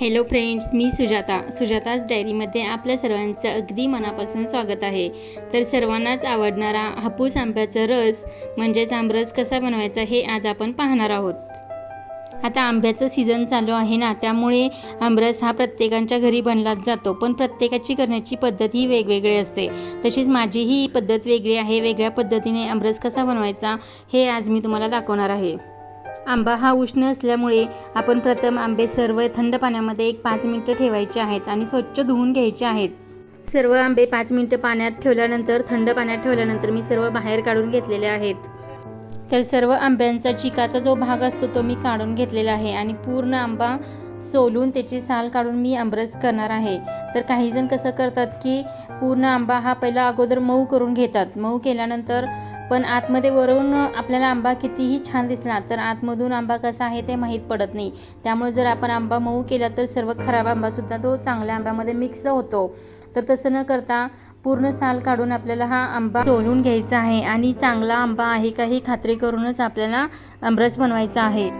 Hello friends मी सुजाता. सुजाताज डायरीमध्ये आपल्या सर्वांचं अगदी मनापासून स्वागत आहे. तर सर्वांनाच आवडणारा हापूस आंब्याचा रस म्हणजेच आमरस कसा बनवायचा हे आज आपण पाहणार आहोत. आता आंब्याचं सीझन चालू आहे ना त्यामुळे आमरस हा प्रत्येकांच्या घरी बनलाच जातो पण प्रत्येकाची करण्याची पद्धत ही वेगवेगळी असते. तशीच माझीही पद्धत वेगळी आहे वेगळ्या पद्धतीने आमरस कसा बनवायचा हे आज मी तुम्हाला दाखवणार आहे. आंबा हा उष्ण असल्यामुळे आपण प्रथम आंबे सर्व थंड पाण्यामध्ये एक पाच मिनटं ठेवायचे आहेत आणि स्वच्छ धुवून घ्यायचे आहेत. सर्व आंबे पाच मिनटं पाण्यात ठेवल्यानंतर थंड पाण्यात ठेवल्यानंतर मी सर्व बाहेर काढून घेतलेले आहेत. तर सर्व आंब्यांचा चिकाचा जो भाग असतो तो मी काढून घेतलेला आहे आणि पूर्ण आंबा सोलून त्याची साल काढून मी आमरस करणार आहे. तर काही जण कसं करतात की पूर्ण आंबा हा पहिला अगोदर मऊ करून घेतात. मऊ केल्यानंतर पण आतमध्ये वरून आपल्याला आंबा कितीही छान दिसला तर आतमधून आंबा कसा आहे ते माहीत पडत नाही. त्यामुळे जर आपण आंबा मऊ केला तर सर्व खराब आंबासुद्धा तो चांगल्या आंब्यामध्ये मिक्स होतो. तर तसं न करता पूर्ण साल काढून आपल्याला हा आंबा सोलून घ्यायचा आहे आणि चांगला आंबा आहे का ही खात्री करूनच आपल्याला आमरस बनवायचा आहे.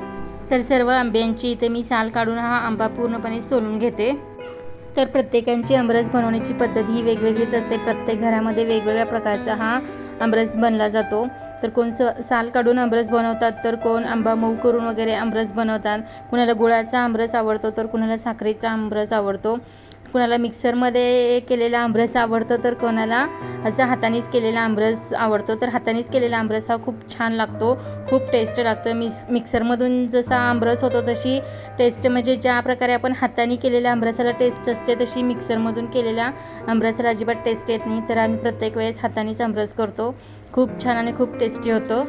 तर सर्व आंब्यांची इथे मी साल काढून हा आंबा पूर्णपणे सोलून घेते. तर प्रत्येकांची आमरस बनवण्याची पद्धत ही वेगवेगळीच असते. प्रत्येक घरामध्ये वेगवेगळ्या प्रकारचा हा आमरस बनला जातो. तर कोण स साल काढून आमरस बनवतात तर कोण आंबा मऊ करून वगैरे आमरस बनवतात. कुणाला गुळाचा आमरस आवडतो तर कुणाला साखरेचा आमरस आवडतो. कुणाला मिक्सरमध्ये केलेला आमरस आवडतो तर कोणाला असं हातानेच केलेला आमरस आवडतो. तर हातानेच केलेला आमरस हा खूप छान लागतो खूप टेस्ट लागतं. मिक्स मिक्सरमधून जसा आमरस होतो तशी टेस्ट म्हणजे ज्या प्रकारे आपण हाताने केलेल्या आमरसाला टेस्ट असते तशी मिक्सरमधून केलेल्या आमरसाला अजिबात टेस्ट येत नाही. तर आम्ही प्रत्येक वेळेस हातानेच आमरस करतो. खूप छान आणि खूप टेस्टी होतो.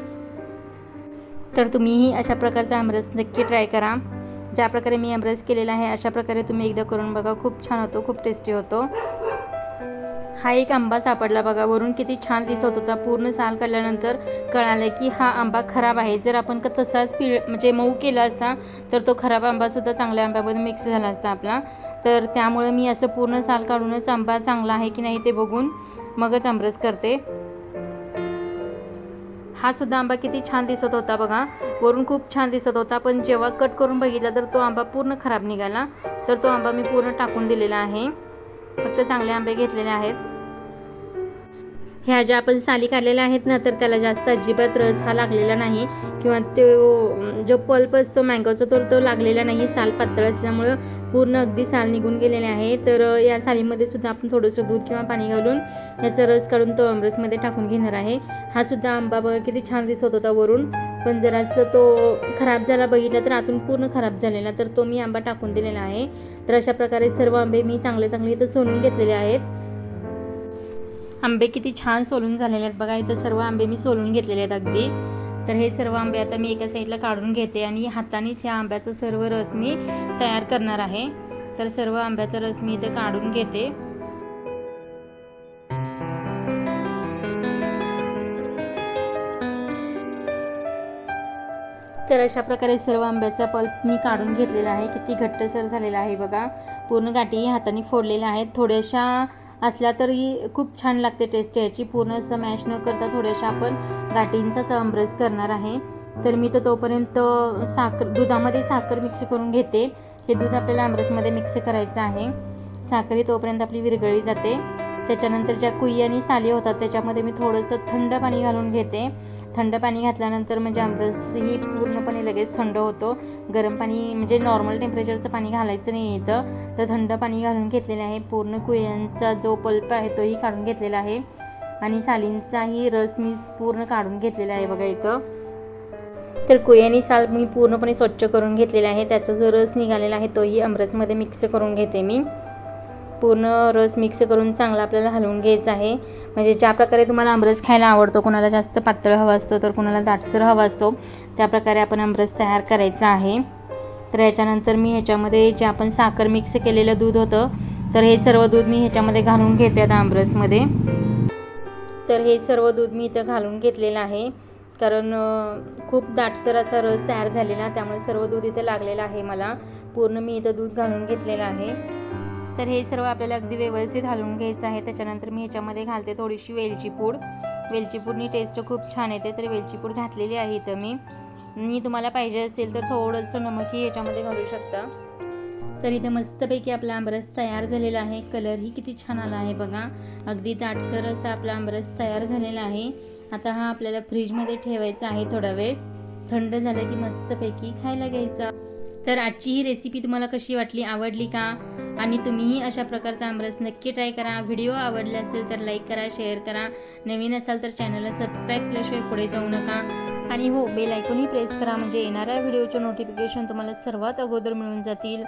तर तुम्हीही अशा प्रकारचा आमरस नक्की ट्राय करा. ज्या प्रकारे मी आमरस केलेला आहे अशा प्रकारे तुम्ही एकदा करून बघा. खूप छान होतो खूप टेस्टी होतो. हा एक आंबा सापडला. बघा वरून किती छान दिसत होता. पूर्ण साल काढल्यानंतर कळालं की हा आंबा खराब आहे. जर आपण का तसाच पिळ म्हणजे मऊ केला असता तर तो खराब आंबासुद्धा चांगल्या आंब्यामध्ये मिक्स झाला असता आपला. तर त्यामुळे मी असं पूर्ण साल काढूनच आंबा चांगला आहे की नाही ते बघून मगच आमरस करते. हा सुद्धा आंबा किती छान दिसत होता बघा. वरून खूप छान दिसत होता. पण जेव्हा कट करून बघितला तर तो आंबा पूर्ण खराब निघाला. तर तो आंबा मी पूर्ण टाकून दिलेला आहे. फक्त चांगले आंबे घेतलेले आहेत. ह्या ज्या आपण साली काढलेल्या आहेत ना तर त्याला जास्त अजिबात रस हा लागलेला नाही. किंवा तो जो पल्प असतो मँगोचा तर तो लागलेला नाही. साल पातळ असल्यामुळं पूर्ण अगदी साल निघून गेलेले आहे. तर या सालीमध्ये सुद्धा आपण थोडंसं दूध किंवा पाणी घालून याचा रस काढून तो आमरसमध्ये टाकून घेणार आहे. हा सुद्धा आंबा बघा किती छान दिसत होता वरून. पण जरासं तो खराब झाला बघितला तर आतून पूर्ण खराब झालेला तर तो मी आंबा टाकून दिलेला आहे. तर अशा प्रकारे सर्व आंबे मी चांगले चांगले इथं सोलून घेतलेले आहेत. आंबे किती छान सोलून झालेले आहेत बघा इथं सर्व आंबे मी सोलून घेतलेले आहेत अगदी. तर हे सर्व आंबे आता मी एका साईडला काढून घेते आणि हातानेच ह्या आंब्याचा सर्व रस मी तयार करणार आहे. तर सर्व आंब्याचा रस मी इथे काढून घेते. तर अशा प्रकारे सर्व आंब्याचा पल्प मी काढून घेतलेला आहे. किती घट्टसर झालेला आहे बघा. पूर्ण गाठी हाताने फोडलेल्या आहेत. थोड्याशा असल्या तरी खूप छान लागते टेस्ट याची. पूर्ण असं मॅश न करता थोड्याशा आपण गाठींचाच अंब्रेस करणार आहे. तर मी तर तोपर्यंत साखर दुधामध्ये साखर मिक्स करून घेते. हे दूध आपल्याला आमरसमध्ये मिक्स करायचं आहे. साखरी तोपर्यंत आपली विरघळी जाते. त्याच्यानंतर ज्या कुई आणि साली होतात त्याच्यामध्ये मी थोडंसं थंड पाणी घालून घेते. थंड पाणी घातल्यानंतर म्हणजे आमरसही पूर्णपणे लगेच थंड होतो. गरम पाणी म्हणजे नॉर्मल टेम्परेचरचं पाणी घालायचं नाही इथं. तर थंड पाणी घालून घेतलेलं आहे. पूर्ण कुयांचा जो पल्प आहे तोही काढून घेतलेला आहे. आणि सालींचाही रस मी पूर्ण काढून घेतलेला आहे बघा इथं. तर कुयानी साल मी पूर्णपणे स्वच्छ करून घेतलेला आहे. त्याचा जो रस निघालेला आहे तोही अमरसमध्ये मिक्स करून घेते मी. पूर्ण रस मिक्स करून चांगला आपल्याला हलवून घ्यायचा आहे. म्हणजे ज्या प्रकारे तुम्हाला आमरस खायला आवडतो कोणाला जास्त पातळ हवा असतो तर कोणाला दाटसर हवा असतो त्या प्रकारे आपण आमरस तयार करायचा आहे. तर याच्यानंतर मी ह्याच्यामध्ये जे आपण साखर मिक्स केलेलं दूध होतं तर हे सर्व दूध मी ह्याच्यामध्ये घालून घेते आता आमरसमध्ये. तर हे सर्व दूध मी इथं घालून घेतलेलं आहे कारण खूप दाटसर असा रस तयार झालेला त्यामुळे सर्व दूध इथं लागलेलं आहे मला. पूर्ण मी इथं दूध घालून घेतलेलं आहे. तर हे सर्व आपल्याला अगदी व्यवस्थित हलवून घ्यायचं आहे. त्याच्यानंतर मी ह्याच्यामध्ये घालते थोडीशी वेलची पूड. वेलची पूडनी टेस्ट खूप छान येते तर वेलची पूड घातलेली आहे इथं मी. मी तुम्हाला पाहिजे असेल तर थोडंसं नमकही याच्यामध्ये घालू शकता. तर इथे मस्तपैकी आपला आमरस तयार झालेला आहे. कलरही किती छान आला आहे बघा. अगदी दाटसर असा आपला आमरस तयार झालेला आहे. आता हा आपल्याला फ्रीजमध्ये ठेवायचा आहे थोडा वेळ. थंड झालं की मस्तपैकी खायला घ्यायचा. तर आजची ही रेसिपी तुम्हाला कशी वाटली आवडली का? आणि तुम्हीही अशा प्रकारचा आमरस नक्की ट्राय करा. व्हिडिओ आवडला असेल तर लाईक करा शेअर करा. नवीन असाल तर चॅनलला सबस्क्राईब केल्याशिवाय पुढे जाऊ नका. आणि हो बेल आयकॉनही प्रेस करा. म्हणजे येणाऱ्या व्हिडिओचे नोटिफिकेशन तुम्हाला सर्वात अगोदर मिळून जातील.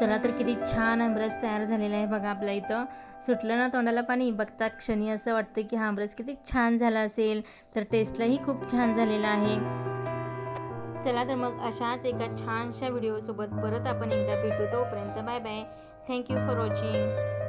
चला तर किती छान आमरस तयार झालेला आहे बघा आपल्या इथं. सुटलं ना तोंडाला पाणी? बघता क्षणी असं वाटतं की हा आमरस किती छान झाला असेल. तर टेस्टलाही खूप छान झालेला आहे. चला तर मग अशाच एका छानशा व्हिडिओसोबत परत आपण एकदा भेटू तोपर्यंत bye bye. Thank you for watching